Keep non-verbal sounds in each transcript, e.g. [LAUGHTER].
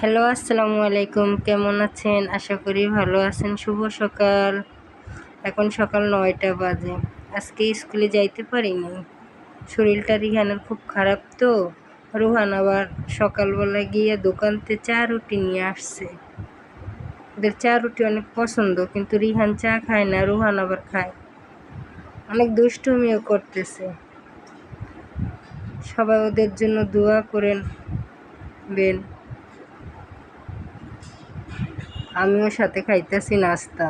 Hello, আসসালামু আলাইকুম। কেমন আছেন? আশা করি ভালো আছেন। শুভ সকাল। এখন সকাল নয়টা বাজে। আজকে স্কুলে যাইতে পারিনি। শরীরটা রিহানের খুব খারাপ তো। রুহান আবার সকালবেলা গিয়ে দোকানতে চা রুটি নিয়ে আসছে। ওদের চা রুটি অনেক পছন্দ, কিন্তু রিহান চা খায় না, রুহান আবার খায়। অনেক দুষ্টুমিও করতেছে। সবাই ওদের জন্য দোয়া করেন, বেন। আমিও সাথে খাইতেছি নাস্তা।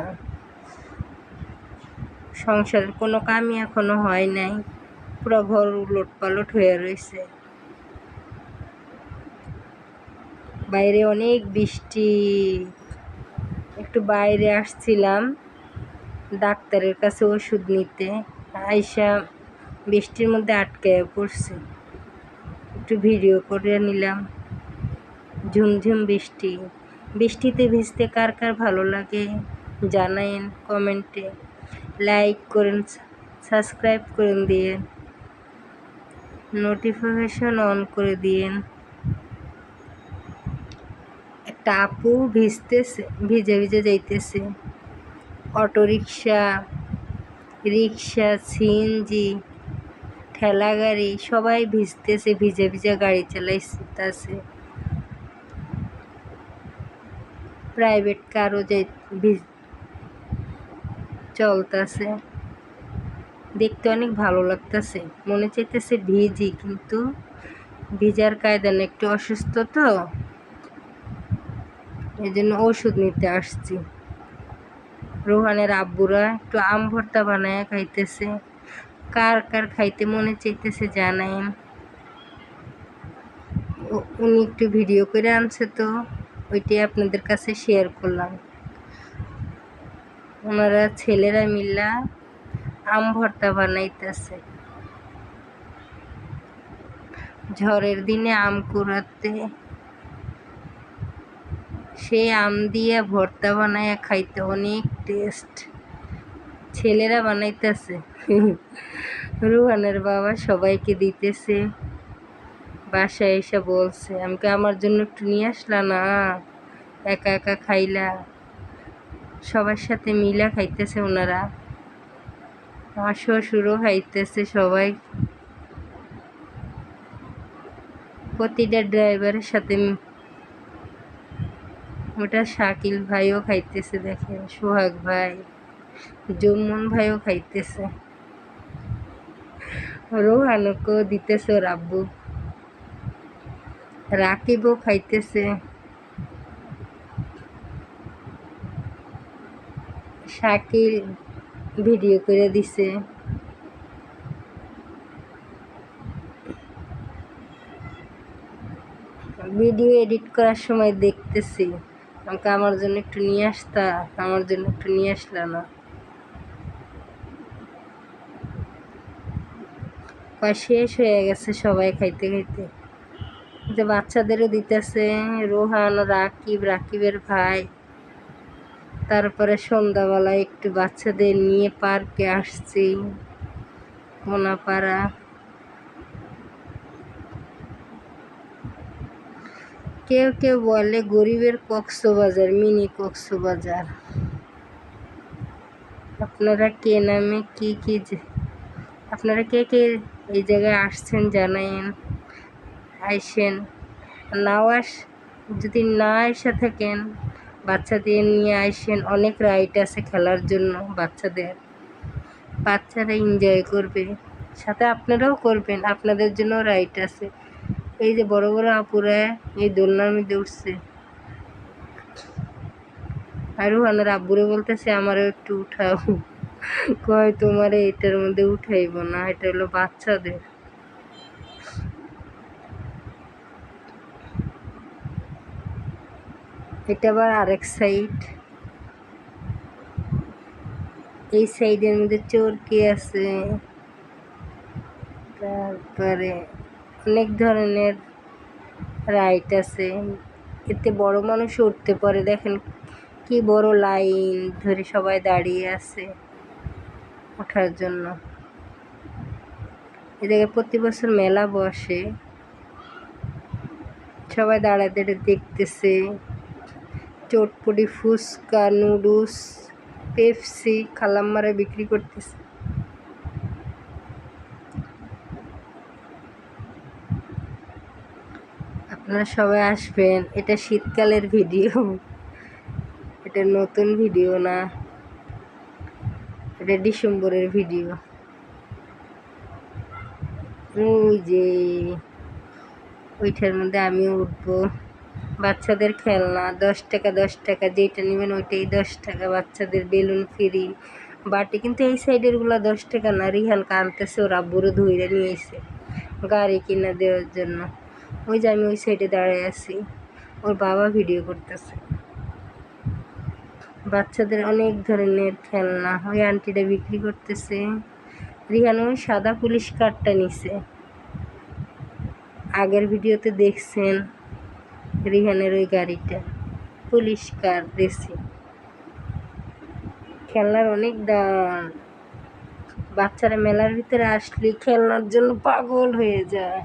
সংসারের কোনো কামই এখনও হয় নাই। পুরো ঘর উলট পালট হয়ে রয়েছে বাইরে অনেক বৃষ্টি। একটু বাইরে আসছিলাম ডাক্তারের কাছে ওষুধ নিতে। আয়সা বৃষ্টির মধ্যে আটকে পড়ছে। একটু ভিডিও করে নিলাম। ঝুমঝুম বৃষ্টি। বৃষ্টিতে ভিজতে কার কার ভালো লাগে জানাইন কমেন্টে। লাইক করেন, সাবস্ক্রাইব করেন দিয়ে। নোটিফিকেশন অন করে দিয়েন। একটা আপু ভিজতেছে, ভিজে ভিজে যাইতেছে। অটো রিক্সা রিক্সা সিএনজি ঠেলা গাড়ি সবাই ভিজতেছে, ভিজে ভিজে গাড়ি চালাইতেছে। প্রাইভেট কারও যাই চলতেছে। দেখতে অনেক ভালো লাগতেছে। মনে চাইতেছে ভিজি, কিন্তু ভিজার কায়দান একটু অসুস্থ তো। এই জন্য ওষুধ নিতে আসছি। রোহানের আব্বুরা একটু আম ভর্তা বানায় খাইতেছে। কার কার খাইতে মনে চাইতেছে জানাইন উনি একটু ভিডিও করে আনছে তো। ওইটাই আপনাদের কাছে শেয়ার করলাম। ওনারা ছেলেরা মিল্লা আম ভর্তা বানাইতেছে। ঝড়ের দিনে আম কুড়াতে সে আম দিয়ে ভর্তা বানায় খাইতে অনেক টেস্ট ছেলেরা বানাইতেছে। [LAUGHS] রুহানের বাবা সবাইকে দিতেছে। বাসায় এসে বলছে, আমাকে আমার জন্য একটু নিয়ে আসলা না? একা একা খাইলা? সবার সাথে মিলা খাইতেছে ওনারা। আমার শ্বশুরও খাইতেছে সবাই। প্রতিটা ড্রাইভারের সাথে ওটা শাকিল ভাইও খাইতেছে দেখেন সোহাগ ভাই জুম্মন ভাইও খাইতেছে। রোহানকেও দিতেছে ওর আব্বু। রাকিবও খাইতেছে। শাকিল ভিডিও করে দিছে। ভিডিও এডিট করার সময় দেখতেছি। আমাকে আমার জন্য একটু নিয়ে আসতা, আমার জন্য একটু নিয়ে আসলা না। শেষ হয়ে গেছে সবাই খাইতে খাইতে। যে বাচ্চাদেরও দিতেছে, রোহান, রাকিব, রাকিবের ভাই। তারপরে সন্ধ্যাবেলা একটু বাচ্চাদের নিয়ে পার্কে আসছি কোনাপাড়া কেউ কেউ বলে গরিবের কক্সবাজার, মিনি কক্সবাজার। আপনারা কে নামে কি কি আপনারা কে কে এই জায়গায় আসছেন জানাইন আইসেন। নাও আস, যদি না এসে থাকেন, বাচ্চাদের নিয়ে আইসেন, অনেক রাইড আছে খেলার জন্য বাচ্চাদের। বাচ্চারা এনজয় করবে। সাথে আপনারাও করবেন, আপনাদের জন্য রাইট আছে। এই যে বড় বড় আপুরা এই দোলনার মধ্যে উঠছে আর রুহানের আব্বুরে বলতেছে, আমারও একটু উঠাও। কয়, তোমার এটার মধ্যে উঠাইব না, এটা হলো বাচ্চাদের। এটা আবার আরেক সাইড এই সাইডের মধ্যে চোরকি আছে? তারপরে অনেক ধরনের রাইট আছে। এতে বড় মানুষ উঠতে পারে। দেখেন কি বড় লাইন ধরে সবাই দাঁড়িয়ে আছে ওঠার জন্য। এদিকে প্রতি বছর মেলা বসে। সবাই দাঁড়িয়ে দেখতেছে। চটপটি, ফুচকা, নুডলস, পেপসি, খালাম্মারা বিক্রি করতেছে। আপনারা সবাই আসবেন। এটা শীতকালের ভিডিও। এটা নতুন ভিডিও না। এটা ডিসেম্বরের ভিডিও। ওই যে, ওইটার মধ্যে আমিও উঠবো। বাচ্চাদের খেলনা, দশ টাকা দশ টাকা যেটা নেবেন ওইটাই দশ টাকা, বাচ্চাদের বেলুন, ফ্রি। বাটি কিন্তু এই সাইডেরগুলা দশ টাকা না, রিহান কানতেছে, ওরা বুড়ো ধুইরে নিয়েছে গাড়ি কিনা দেওয়ার জন্য। ওই যে আমি ওই সাইডে দাঁড়িয়ে আছি, ওর বাবা ভিডিও করতেছে। বাচ্চাদের অনেক ধরনের খেলনা, ওই আন্টিটা বিক্রি করতেছে। রিহান ওই সাদা পুলিশ কার্ডটা নিছে। আগের ভিডিওতে দেখছেন রিহানের ওই গাড়িটা। পুলিশ কার দিছে খেলনার অনেক দাম। বাচ্চারা মেলার ভিতরে আসলে খেলনার জন্য পাগল হয়ে যায়।